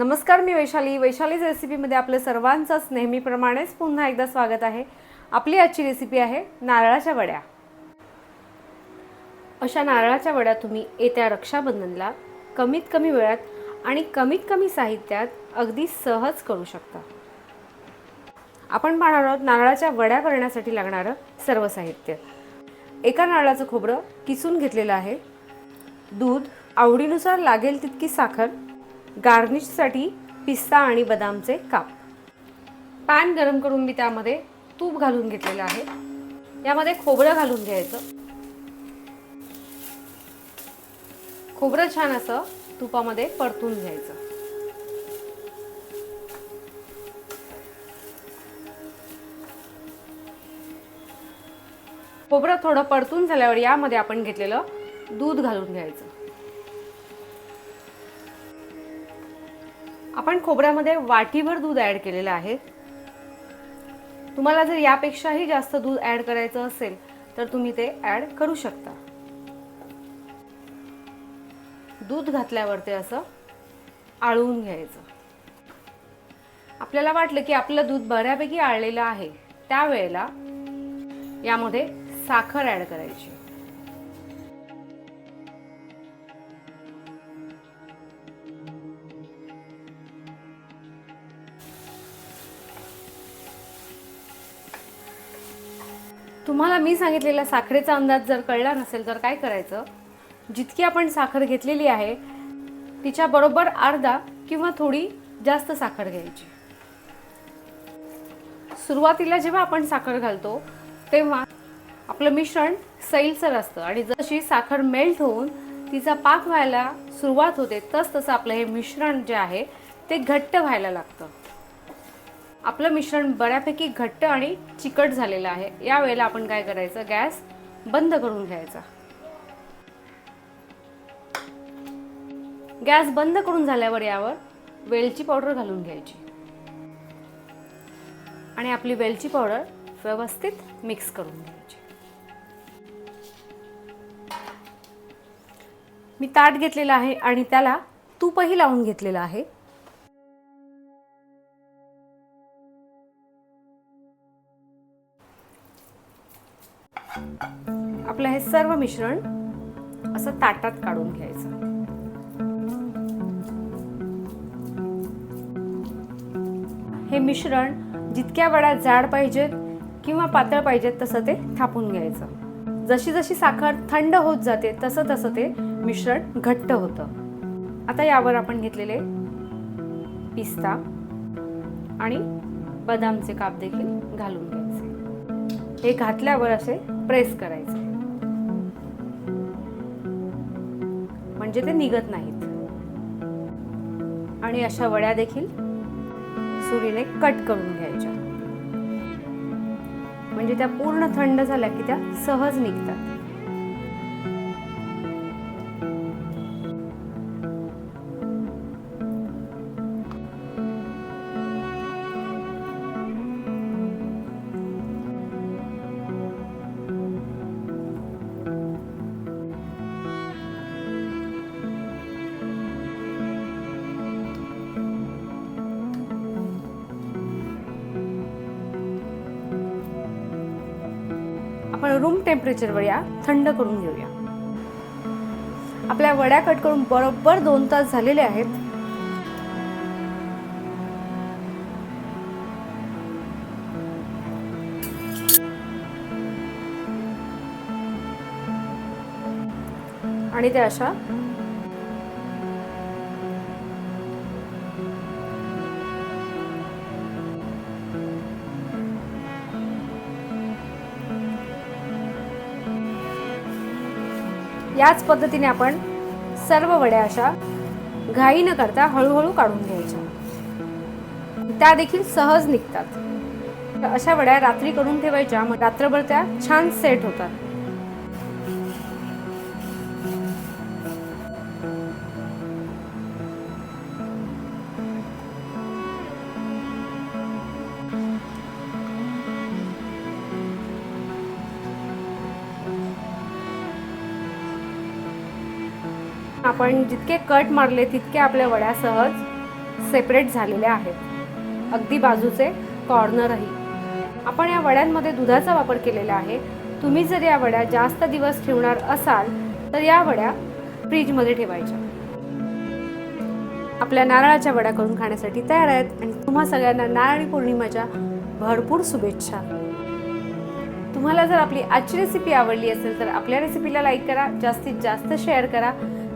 नमस्कार मी वैशाली. वैशालीज रेसिपीमध्ये आपलं सर्वांचंच नेहमीप्रमाणेच पुन्हा एकदा स्वागत आहे. आपली आजची रेसिपी आहे नारळाच्या वड्या. अशा नारळाच्या वड्या तुम्ही येत्या रक्षाबंधनला कमीत कमी वेळात आणि कमीत कमी साहित्यात अगदी सहज करू शकता. आपण पाहणार आहोत नारळाच्या वड्या करण्यासाठी लागणारं सर्व साहित्य. एका नारळाचं खोबरं किसून घेतलेलं आहे. दूध आवडीनुसार लागेल तितकी साखर गार्निशसाठी पिस्ता आणि बदामचे काप. पॅन गरम करून मी त्यामध्ये तूप घालून घेतलेलं आहे. यामध्ये खोबरं घालून घ्यायचं. खोबरं छान असं तुपामध्ये परतून घ्यायचं. खोबरं थोडं परतून झाल्यावर यामध्ये आपण घेतलेलं दूध घालून घ्यायचं. आपण खोबऱ्यामध्ये वाटीभर दूध ॲड केलेलं आहे. तुम्हाला जर यापेक्षाही जास्त दूध ॲड करायचं असेल तर तुम्ही ते ॲड करू शकता. दूध घातल्यावर ते असं आळवून घ्यायचं. आपल्याला वाटलं की आपलं दूध बऱ्यापैकी आळलेलं आहे. त्यावेळेला यामध्ये साखर ॲड करायची. तुम्हाला मी सांगितलेला साखरेचा अंदाज जर कळला नसेल तर काय करायचं? जितकी आपण साखर घेतलेली आहे तिच्या बरोबर अर्धा किंवा थोडी जास्त साखर घ्यायची. सुरुवातीला जेव्हा आपण साखर घालतो तेव्हा आपलं मिश्रण सैलसर असतं आणि जशी साखर मेल्ट होऊन तिचा पाक व्हायला सुरुवात होते तस तसं आपलं हे मिश्रण जे आहे ते घट्ट व्हायला लागतं. आपलं मिश्रण बऱ्यापैकी घट्ट आणि चिकट झालेलं आहे. या वेळेला आपण काय करायचं? गॅस बंद करून घ्यायचा. गॅस बंद करून झाल्यावर यावर वेलची पावडर घालून घ्यायची. आणि आपली वेलची पावडर व्यवस्थित मिक्स करून घ्यायची. मी ताट घेतलेलं आहे आणि त्याला तूपही लावून घेतलेलं आहे. आपलं हे सर्व मिश्रण असं ताटात काढून घ्यायचं. हे मिश्रण जितक्या वड्या जाड पाहिजेत किंवा पातळ पाहिजेत तसं ते थापून घ्यायचं. जशी जशी साखर थंड होत जाते तसं तसं ते मिश्रण घट्ट होतं. आता यावर आपण घेतलेले पिस्ता आणि बदामचे काप देखील घालून घ्यायचे. हे घातल्यावर असे प्रेस करायचे. म्हणजे ते निघत नाहीत. आणि अशा वड्या देखील सुरीने कट करून घ्यायच्या. म्हणजे त्या पूर्ण थंड झाल्या की त्या सहज निघतात. रूम टेम्परेचरवर या थंड करून घेऊया. आपल्या वड्या कट करून बरोबर दोन तास झालेले आहेत. आणि त्या अशा याच पद्धतीने आपण सर्व वड्या अशा घाई न करता हळूहळू काढून घ्यायच्या. त्या देखील सहज निघतात. अशा वड्या रात्री करून ठेवायच्या मग रात्रभर त्या छान सेट होतात. आपण जितके कट मारले तितके आपल्या वड्या सहज सेपरेट झालेल्या आहेत. अगदी बाजूचे कॉर्नरही. आपण या वड्यांमध्ये दुधाचा वापर केलेला आहे. तुम्ही जर या वड्या जास्त दिवस ठेवणार असाल तर या वड्या फ्रीजमध्ये ठेवायच्या. आपल्या नारळाच्या वड्या करून खाण्यासाठी तयार आहेत आणि तुम्हा सगळ्यांना नारळी पौर्णिमाच्या भरपूर शुभेच्छा. तुम्हाला जर आपली आजची रेसिपी आवडली असेल तर आपल्या रेसिपीला लाईक करा जास्तीत जास्त शेअर करा.